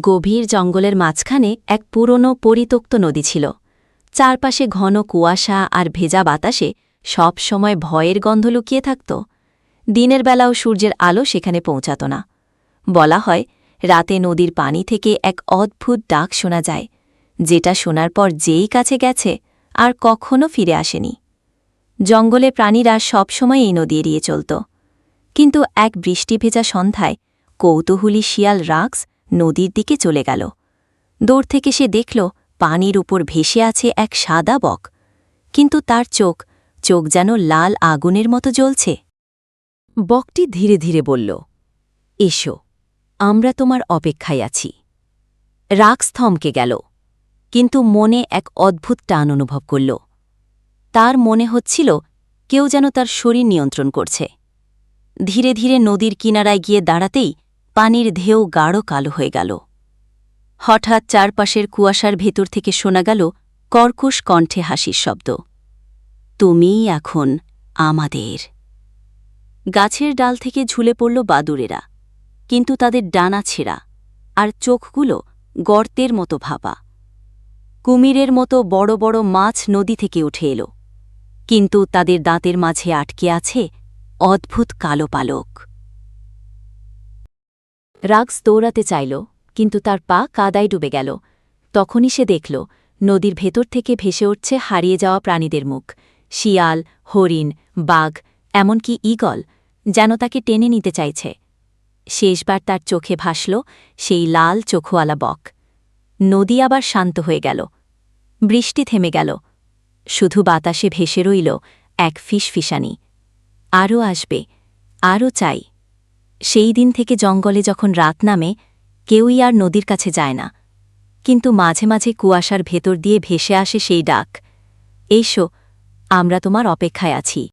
গভীর জঙ্গলের মাঝখানে এক পুরনো পরিত্যক্ত নদী ছিল। চারপাশে ঘন কুয়াশা আর ভেজা বাতাসে সব সময় ভয়ের গন্ধ লুকিয়ে থাকত। দিনের বেলাও সূর্যের আলো সেখানে পৌঁছাত না। বলা হয়, রাতে নদীর পানি থেকে এক অদ্ভুত ডাক শোনা যায়, যেটা শোনার পর যেই কাছে গেছে আর কখনো ফিরে আসেনি। জঙ্গলে প্রাণীরা সবসময় এই নদী এড়িয়ে চলত। কিন্তু এক বৃষ্টি ভেজা সন্ধ্যায় কৌতূহলী শিয়াল রাক্স নদীর দিকে চলে গেল। দূর থেকে সে দেখল পানির উপর ভেসে আছে এক সাদা বক। কিন্তু তার চোখ চোখ যেন লাল আগুনের মতো জ্বলছে। বকটি ধীরে ধীরে বলল, এসো, আমরা তোমার অপেক্ষায় আছি। রাক্স থমকে গেল, কিন্তু মনে এক অদ্ভুত টান অনুভব করল। তার মনে হচ্ছিল কেউ যেন তার শরীর নিয়ন্ত্রণ করছে। ধীরে ধীরে নদীর কিনারায় গিয়ে দাঁড়াতেই পানির ঢেউ গাঢ় কালো হয়ে গেল। হঠাৎ চারপাশের কুয়াশার ভেতর থেকে শোনা গেল কর্কশ কণ্ঠে হাসির শব্দ। তুমিই এখন আমাদের। গাছের ডাল থেকে ঝুলে পড়ল বাদুরেরা, কিন্তু তাদের ডানা ছেঁড়া আর চোখগুলো গর্তের মতো ভাপা। কুমিরের মতো বড় বড় মাছ নদী থেকে উঠে এলো, কিন্তু তাদের দাঁতের মাঝে আটকে আছে অদ্ভুত কালো পালক। রাগস দৌড়াতে চাইল, কিন্তু তার পা কাদায় ডুবে গেল। তখনই সে দেখল, নদীর ভেতর থেকে ভেসে উঠছে হারিয়ে যাওয়া প্রাণীদের মুখ। শিয়াল, হরিণ, বাঘ, এমনকি ঈগল যেন তাকে টেনে নিতে চাইছে। শেষবার তার চোখে ভাসল সেই লাল চোখওয়ালা বক। নদী আবার শান্ত হয়ে গেল। বৃষ্টি থেমে গেল। শুধু বাতাসে ভেসে রইল এক ফিসফিসানি। আরও আসবে আরও চাই। সেই দিন থেকে জঙ্গলে যখন রাত নামে, কেউই আর নদীর কাছে যায় না। কিন্তু মাঝে মাঝে কুয়াশার ভেতর দিয়ে ভেসে আসে সেই ডাক। এইসো আমরা তোমার অপেক্ষায় আছি।